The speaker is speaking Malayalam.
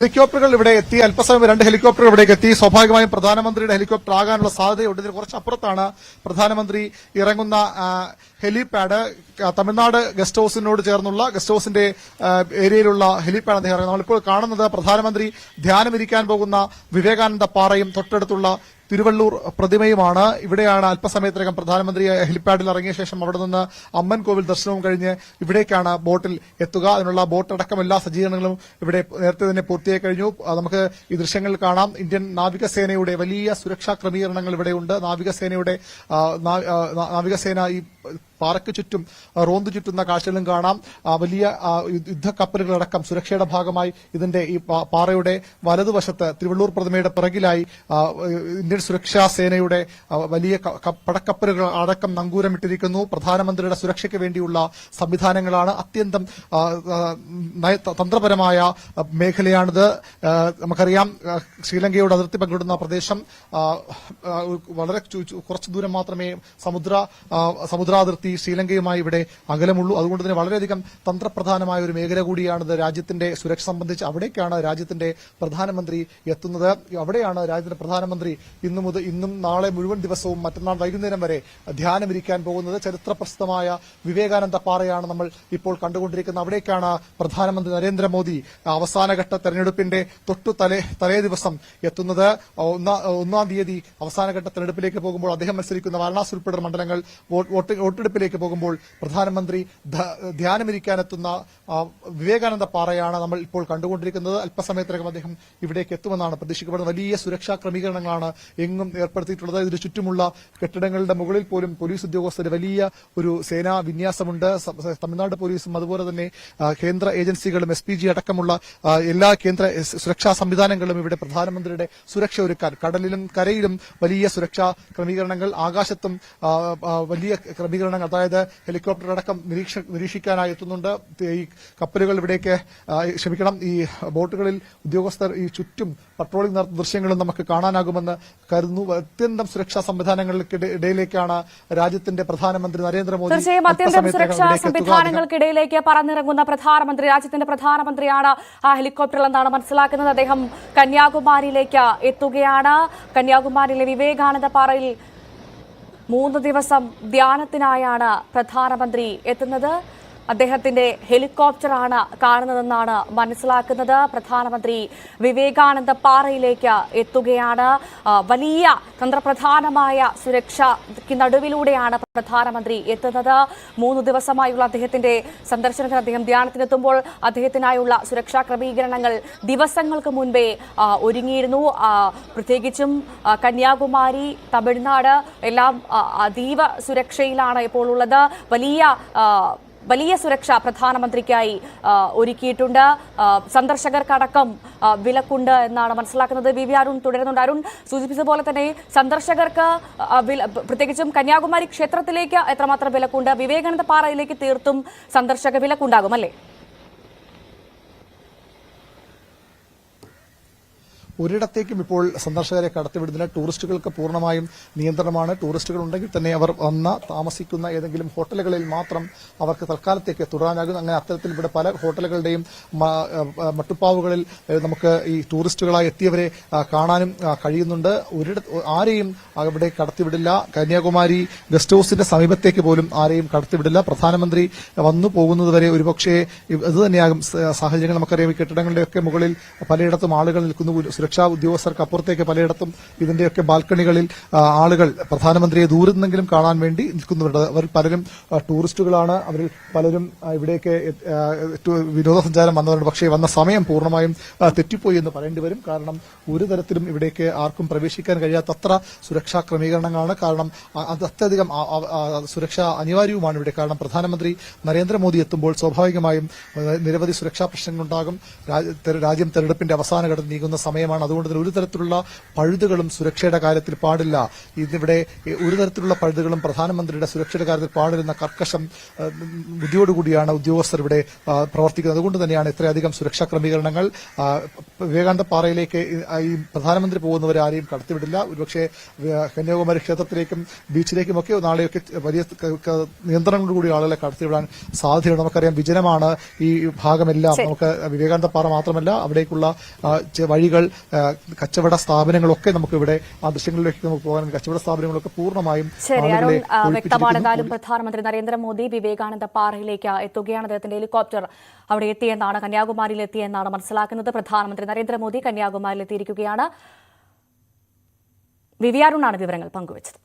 ഹെലികോപ്റ്ററുകൾ ഇവിടെ എത്തി അല്പസമയം രണ്ട് ഹെലികോപ്റ്ററുകൾ ഇവിടേക്ക് എത്തി. സ്വാഭാവികമായും പ്രധാനമന്ത്രിയുടെ ഹെലികോപ്റ്റർ ആകാനുള്ള സാധ്യതയുണ്ട്. ഇതിന് കുറച്ചപ്പുറത്താണ് പ്രധാനമന്ത്രി ഇറങ്ങുന്ന ഹെലിപാഡ്. തമിഴ്നാട് ഗസ്റ്റ് ഹൌസിനോട് ചേർന്നുള്ള ഗസ്റ്റ് ഹൌസിന്റെ ഏരിയയിലുള്ള ഹെലിപാഡ് അദ്ദേഹം നമ്മളിപ്പോൾ കാണുന്നത് പ്രധാനമന്ത്രി ധ്യാനമിരിക്കാൻ പോകുന്ന വിവേകാനന്ദ പാറയും തൊട്ടടുത്തുള്ള തിരുവള്ളൂർ പ്രതിമയുമാണ്. ഇവിടെയാണ് അല്പസമയത്തിനകം പ്രധാനമന്ത്രി ഹെലിപാഡിൽ ഇറങ്ങിയ ശേഷം അവിടെ നിന്ന് അമ്മൻ കോവിൽ ദർശനവും കഴിഞ്ഞ് ഇവിടേക്കാണ് ബോട്ടിൽ എത്തുക അതിനുള്ള ബോട്ട് അടക്കം എല്ലാ സജ്ജീകരണങ്ങളും ഇവിടെ നേരത്തെ തന്നെ പൂർത്തിയായി കഴിഞ്ഞു. നമുക്ക് ഈ ദൃശ്യങ്ങൾ കാണാം. ഇന്ത്യൻ നാവികസേനയുടെ വലിയ സുരക്ഷാ ക്രമീകരണങ്ങൾ ഇവിടെയുണ്ട്. നാവികസേനയുടെ നാവികസേന ഈ പാറയ്ക്ക് ചുറ്റും റോന്ത് ചുറ്റുന്ന കാഴ്ചകളും കാണാം. വലിയ യുദ്ധക്കപ്പലുകളടക്കം സുരക്ഷയുടെ ഭാഗമായി ഇതിന്റെ ഈ പാറയുടെ വലതുവശത്ത് തിരുവള്ളൂർ പ്രതിമയുടെ പിറകിലായി ഇന്ത്യൻ സുരക്ഷാ സേനയുടെ വലിയ പടക്കപ്പലുകൾ അടക്കം നങ്കൂരമിട്ടിരിക്കുന്നു. പ്രധാനമന്ത്രിയുടെ സുരക്ഷയ്ക്ക് വേണ്ടിയുള്ള സംവിധാനങ്ങളാണ് അത്യന്തം തന്ത്രപരമായ മേഖലയാണിത്. നമുക്കറിയാം ശ്രീലങ്കയുടെ അതിർത്തി പങ്കിടുന്ന പ്രദേശം വളരെ കുറച്ച് ദൂരം മാത്രമേ സമുദ്ര ആ, സമുദ്രാതിർത്തി ശ്രീലങ്കയുമായി ഇവിടെ അകലമുള്ളൂ. അതുകൊണ്ട് തന്നെ വളരെയധികം തന്ത്രപ്രധാനമായ ഒരു മേഖല കൂടിയാണിത്. രാജ്യത്തിന്റെ സുരക്ഷ സംബന്ധിച്ച് അവിടേക്കാണ് രാജ്യത്തിന്റെ പ്രധാനമന്ത്രി എത്തുന്നത്. അവിടെയാണ് രാജ്യത്തിന്റെ പ്രധാനമന്ത്രി ഇന്നു മുതൽ ഇന്നും നാളെ മുഴുവൻ ദിവസവും മറ്റന്നാൾ വൈകുന്നേരം വരെ ധ്യാനമിരിക്കാൻ പോകുന്നത്. ചരിത്രപ്രസിദ്ധമായ വിവേകാനന്ദ പാറയാണ് നമ്മൾ ഇപ്പോൾ കണ്ടുകൊണ്ടിരിക്കുന്നത്. അവിടേക്കാണ് പ്രധാനമന്ത്രി നരേന്ദ്രമോദി അവസാനഘട്ട തെരഞ്ഞെടുപ്പിന്റെ തൊട്ടു തലേ തലേ ദിവസം എത്തുന്നത്. ഒന്നാം തീയതി അവസാനഘട്ട തെരഞ്ഞെടുപ്പിലേക്ക് പോകുമ്പോൾ അദ്ദേഹം മത്സരിക്കുന്ന വാരണാസി ഉൾപ്പെടെ മണ്ഡലങ്ങൾ വോട്ടിംഗ് വോട്ട് വോട്ടെടുപ്പിലേക്ക് പോകുമ്പോൾ പ്രധാനമന്ത്രി ധ്യാനമിരിക്കാനെത്തുന്ന വിവേകാനന്ദ പാറയാണ് നമ്മൾ ഇപ്പോൾ കണ്ടുകൊണ്ടിരിക്കുന്നത്. അല്പസമയത്തിനകം അദ്ദേഹം ഇവിടേക്ക് എത്തുമെന്നാണ് പ്രതീക്ഷിക്കപ്പെടുന്നത്. വലിയ സുരക്ഷാ ക്രമീകരണങ്ങളാണ് എങ്ങും ഏർപ്പെടുത്തിയിട്ടുള്ളത്. ഇതിന് ചുറ്റുമുള്ള കെട്ടിടങ്ങളുടെ മുകളിൽ പോലും പോലീസ് ഉദ്യോഗസ്ഥർ വലിയ ഒരു സേനാ വിന്യാസമുണ്ട്. തമിഴ്നാട് പോലീസും അതുപോലെ തന്നെ കേന്ദ്ര ഏജൻസികളും എസ് പി ജി അടക്കമുള്ള എല്ലാ കേന്ദ്ര സുരക്ഷാ സംവിധാനങ്ങളും ഇവിടെ പ്രധാനമന്ത്രിയുടെ സുരക്ഷ ഒരുക്കാൻ കടലിലും കരയിലും വലിയ സുരക്ഷാ ക്രമീകരണങ്ങൾ ആകാശത്തും വലിയ ആ, ക്രമീകരണങ്ങൾ അതായത് ഹെലികോപ്റ്റർ അടക്കം നിരീക്ഷ നിരീക്ഷിക്കാനായി എത്തുന്നുണ്ട്. ഈ കപ്പലുകൾ ഇവിടേക്ക് ക്ഷമിക്കണം ഈ ബോട്ടുകളിൽ ഉദ്യോഗസ്ഥർ ഈ ചുറ്റും പട്രോളിംഗ് നടത്തുന്ന ദൃശ്യങ്ങളും നമുക്ക് കാണാനാകുമെന്ന് കരുതുന്നു. അത്യന്തം സുരക്ഷാ സംവിധാനങ്ങൾക്കിടയിലേക്കാണ് രാജ്യത്തിന്റെ പ്രധാനമന്ത്രി നരേന്ദ്രമോദി തീർച്ചയായും അത്യന്തം സുരക്ഷാ. സംവിധാനങ്ങൾക്കിടയിലേക്ക് പറഞ്ഞിറങ്ങുന്ന പ്രധാനമന്ത്രി രാജ്യത്തിന്റെ പ്രധാനമന്ത്രിയാണ് ആ ഹെലികോപ്റ്ററിൽ എന്നാണ് മനസ്സിലാക്കുന്നത്. അദ്ദേഹം കന്യാകുമാരിയിലേക്ക് എത്തുകയാണ്. കന്യാകുമാരിയിലെ വിവേകാനന്ദ പാറയിൽ മൂന്ന് ദിവസം ധ്യാനത്തിനായാണ് പ്രധാനമന്ത്രി എത്തുന്നത്. അദ്ദേഹത്തിന്റെ ഹെലികോപ്റ്ററാണ് കാണുന്നതെന്നാണ് മനസ്സിലാക്കുന്നത്. പ്രധാനമന്ത്രി വിവേകാനന്ദ പാറയിലേക്ക് എത്തുകയാണ്. വലിയ തന്ത്രപ്രധാനമായ സുരക്ഷയ്ക്ക് നടുവിലൂടെയാണ് പ്രധാനമന്ത്രി എത്തുന്നത്. മൂന്ന് ദിവസമായുള്ള അദ്ദേഹത്തിന്റെ സന്ദർശനത്തിന് അദ്ദേഹം ധ്യാനത്തിനെത്തുമ്പോൾ അദ്ദേഹത്തിനായുള്ള സുരക്ഷാ ക്രമീകരണങ്ങൾ ദിവസങ്ങൾക്ക് മുൻപേ ഒരുങ്ങിയിരുന്നു. പ്രത്യേകിച്ചും കന്യാകുമാരി തമിഴ്നാട് എല്ലാം അതീവ സുരക്ഷയിലാണ് ഇപ്പോൾ ഉള്ളത്. വലിയ വലിയ സുരക്ഷ പ്രധാനമന്ത്രിക്കായി ഒരുക്കിയിട്ടുണ്ട്. സന്ദർശകർക്കടക്കം വിലക്കുണ്ട് എന്നാണ് മനസ്സിലാക്കുന്നത്. വി വി അരുൺ തുടരുന്നുണ്ട്. അരുൺ സൂചിപ്പിച്ചതുപോലെ തന്നെ സന്ദർശകർക്ക് പ്രത്യേകിച്ചും കന്യാകുമാരി ക്ഷേത്രത്തിലേക്ക് എത്രമാത്രം വിലക്കുണ്ട്? വിവേകാനന്ദ പാറയിലേക്ക് തീർത്തും സന്ദർശക വിലക്കുണ്ടാകും അല്ലേ? ഒരിടത്തേക്കും ഇപ്പോൾ സന്ദർശകരെ കടത്തിവിടുന്നില്ല. ടൂറിസ്റ്റുകൾക്ക് പൂർണമായും നിയന്ത്രണമാണ്. ടൂറിസ്റ്റുകൾ ഉണ്ടെങ്കിൽ തന്നെ അവർ വന്ന താമസിക്കുന്ന ഏതെങ്കിലും ഹോട്ടലുകളിൽ മാത്രം അവർക്ക് തൽക്കാലത്തേക്ക് തുടരാനാകും. അങ്ങനെ അത്തരത്തിൽ ഇവിടെ പല ഹോട്ടലുകളുടെയും മട്ടുപ്പാവുകളിൽ നമുക്ക് ഈ ടൂറിസ്റ്റുകളായി എത്തിയവരെ കാണാനും കഴിയുന്നുണ്ട്. ഒരിട ആരെയും അവിടെ കടത്തിവിടില്ല. കന്യാകുമാരി ഗസ്റ്റ് ഹൌസിന്റെ സമീപത്തേക്ക് പോലും ആരെയും കടത്തിവിടില്ല. പ്രധാനമന്ത്രി വന്നു പോകുന്നതുവരെ ഒരുപക്ഷെ ഇത് തന്നെയാകും സാഹചര്യങ്ങൾ നമുക്കറിയാം. ഈ കെട്ടിടങ്ങളുടെയൊക്കെ മുകളിൽ പലയിടത്തും ആളുകൾ നിൽക്കുന്നു. സുരക്ഷാ ഉദ്യോഗസ്ഥർക്ക് അപ്പുറത്തേക്ക് പലയിടത്തും ഇതിന്റെയൊക്കെ ബാൽക്കണികളിൽ ആളുകൾ പ്രധാനമന്ത്രിയെ ദൂരെ നിന്നെങ്കിലും കാണാൻ വേണ്ടി നിൽക്കുന്നുണ്ട്. അവർ പലരും ടൂറിസ്റ്റുകളാണ്. അവരിൽ പലരും ഇവിടേക്ക് വിനോദസഞ്ചാരം വന്നവരുണ്ട്. പക്ഷേ വന്ന സമയം പൂർണമായും തെറ്റിപ്പോയി എന്ന് പറയേണ്ടി വരും. കാരണം ഒരു തരത്തിലും ഇവിടേക്ക് ആർക്കും പ്രവേശിക്കാൻ കഴിയാത്തത്ര സുരക്ഷാ ക്രമീകരണങ്ങളാണ്. കാരണം അത് അത്യധികം സുരക്ഷ അനിവാര്യവുമാണ് ഇവിടെ. കാരണം പ്രധാനമന്ത്രി നരേന്ദ്രമോദി എത്തുമ്പോൾ സ്വാഭാവികമായും നിരവധി സുരക്ഷാ പ്രശ്നങ്ങളുണ്ടാകും. രാജ്യം തെരഞ്ഞെടുപ്പിന്റെ അവസാന ഘട്ടം നീങ്ങുന്ന സമയമാണ് പ്രദേശമാണ് അതുകൊണ്ട് തന്നെ ഒരു തരത്തിലുള്ള പഴുതുകളും സുരക്ഷയുടെ കാര്യത്തിൽ പാടില്ല. ഇതിവിടെ ഒരു തരത്തിലുള്ള പഴുതുകളും പ്രധാനമന്ത്രിയുടെ സുരക്ഷയുടെ കാര്യത്തിൽ പാടില്ലെന്ന കർക്കശം ബുദ്ധിയോടുകൂടിയാണ് ഉദ്യോഗസ്ഥർ ഇവിടെ പ്രവർത്തിക്കുന്നത്. അതുകൊണ്ട് തന്നെയാണ് ഇത്രയധികം സുരക്ഷാ ക്രമീകരണങ്ങൾ വിവേകാനന്ദ പാറയിലേക്ക് ഈ- പ്രധാനമന്ത്രി പോകുന്നവരെ ആരെയും കടത്തിവിടില്ല. ഒരുപക്ഷെ കന്യാകുമാരി ക്ഷേത്രത്തിലേക്കും ബീച്ചിലേക്കുമൊക്കെ നാളെയൊക്കെ വലിയ നിയന്ത്രണങ്ങളോടുകൂടി ആളുകളെ കടത്തിവിടാൻ സാധ്യതയുണ്ട്. നമുക്കറിയാം വിജനമാണ് ഈ ഭാഗമെല്ലാം. നമുക്ക് വിവേകാനന്ദ പാറ മാത്രമല്ല അവിടേക്കുള്ള വഴികൾ കച്ചവട സ്ഥാപനങ്ങളൊക്കെ നമുക്ക് ഇവിടെ ആ ദൃശ്യങ്ങളിലേക്ക് നമുക്ക് പോകാൻ കച്ചവട സ്ഥാപനങ്ങളൊക്കെ പൂർണമായും വ്യക്തമാണ്. പ്രധാനമന്ത്രി നരേന്ദ്രമോദി വിവേകാനന്ദ പാറയിലേക്ക് എത്തുകയാണ് അദ്ദേഹത്തിന്റെ ഹെലികോപ്റ്റർ അവിടെ എത്തിയെന്നാണ് കന്യാകുമാരിയിൽ എത്തിയെന്നാണ് മനസ്സിലാക്കുന്നത്. പ്രധാനമന്ത്രി നരേന്ദ്രമോദി കന്യാകുമാരിലെത്തിയിരിക്കുകയാണ് വിവിയാരുണാണ് വിവരങ്ങൾ പങ്കുവച്ചത്.